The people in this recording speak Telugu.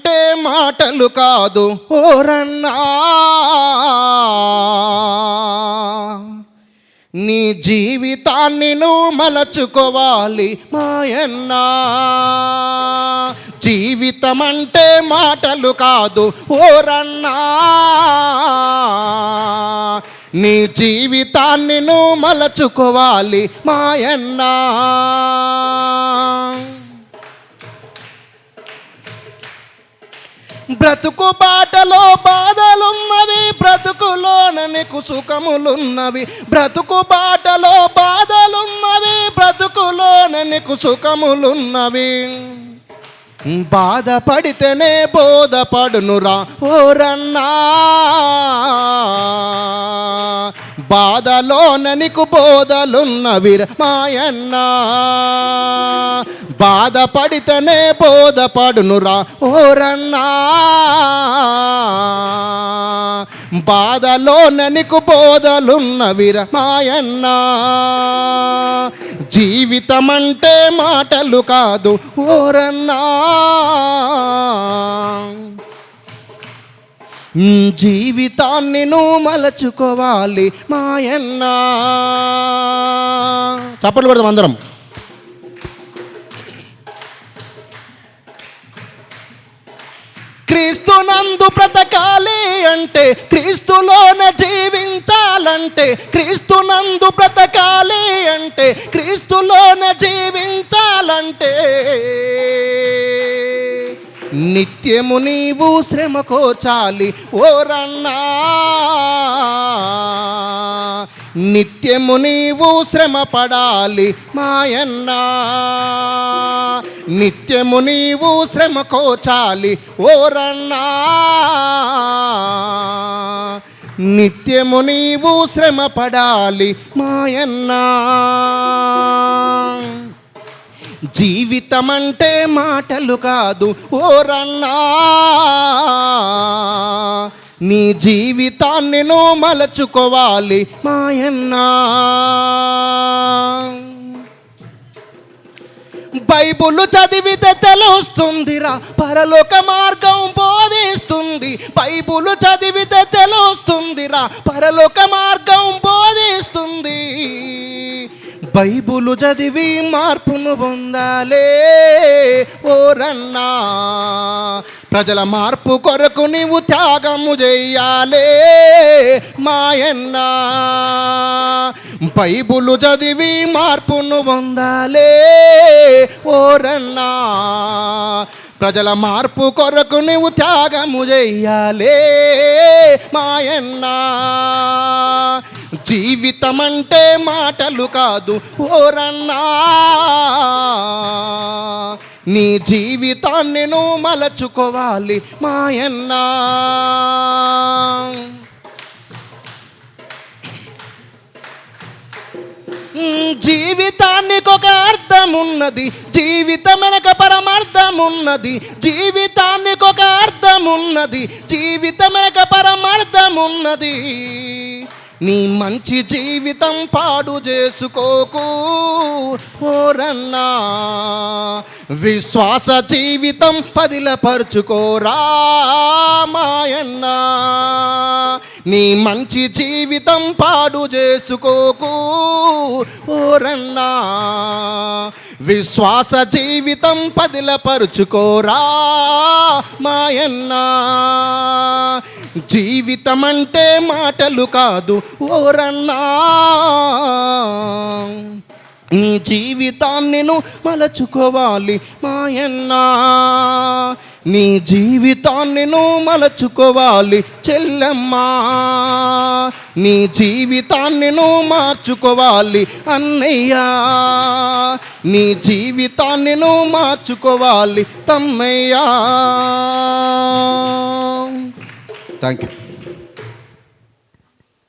అంటే మాటలు కాదు ఓరన్నా నీ జీవితాన్ని నువ్వు మలచుకోవాలి మాయన్నా. జీవితం అంటే మాటలు కాదు ఓరన్నా నీ జీవితాన్ని నువ్వు మలచుకోవాలి మాయన్నా. బ్రతుకు బాటలో బాధలున్నవి బ్రతుకులోన నీకు సుఖములున్నవి బ్రతుకు బాటలో బాధలున్నవి బ్రతుకులోన నీకు సుఖములున్నవి బాధపడితేనే బోధపడునురా ఓరన్నా. బాధలోన నీకు బోధలున్నవి మాయన్నా. బాధపడితేనే బోధపడునురా. ఓరన్నా బాధలోన నీకు బోధలున్నవిరా మాయన్నా జీవితం అంటే మాటలు కాదు ఓరన్నా జీవితాన్ని నువ్వు మలచుకోవాలి మాయన్నా చప్పట్లు పెడదాం అందరం. క్రీస్తునందు బ్రతకాలి అంటే క్రీస్తులోన జీవించాలంటే క్రీస్తునందు బ్రతకాలి అంటే క్రీస్తులోన జీవించాలంటే. నిత్యము నీవు శ్రమ కోర్చాలి ఓరన్నా నిత్యము నీవు శ్రమ పడాలి మాయన్నా నిత్యము నీవు శ్రమ కోచాలి ఓరన్నా నిత్యము నీవు శ్రమ పడాలి మాయన్నా. జీవితం అంటే మాటలు కాదు ఓరన్నా నీ జీవితాన్ని నువ్వు మలచుకోవాలి మాయన్నా. బైబుల్ చదివితే తెలుస్తుందిరా పరలోక మార్గం బోధిస్తుంది. బైబుల్ చదివితే తెలుస్తుందిరా పరలోక మార్గం బోధిస్తుంది. బైబులు చదివి మార్పును పొందాలే. ఓరన్నా ప్రజల మార్పు కొరకు నీవు త్యాగము చెయ్యాలే మాయన్న బైబులు చదివి మార్పును పొందాలే. ఓరన్నా ప్రజల మార్పు కొరకు నువ్వు త్యాగము చెయ్యాలే మాయన్నా జీవితం అంటే మాటలు కాదు ఓరన్నా నీ జీవితాన్ని నువ్వు మలచుకోవాలి మాయన్నా జీవితానికి ఒక అర్థం ఉన్నది జీవితం వెనక పరమార్థం ఉన్నది జీవితానికి ఒక అర్థం ఉన్నది జీవితం వెనక పరమార్థం ఉన్నది నీ మంచి జీవితం పాడు చేసుకోకు. ఓరన్నా విశ్వాస జీవితం పదిలపరుచుకోరా మాయన్నా. నీ మంచి జీవితం పాడు చేసుకోకు. ఓరన్నా విశ్వాస జీవితం పదిలపరుచుకోరా మాయన్నా. జీవితం అంటే మాటలు కాదు ఓరన్నా నీ జీవితాన్ని మలచుకోవాలి మాయన్నా నీ జీవితాన్ని మలచుకోవాలి చెల్లెమ్మా. నీ జీవితాన్ని మార్చుకోవాలి అన్నయ్యా. నీ జీవితాన్ని మార్చుకోవాలి తమ్మయ్యా. Danke.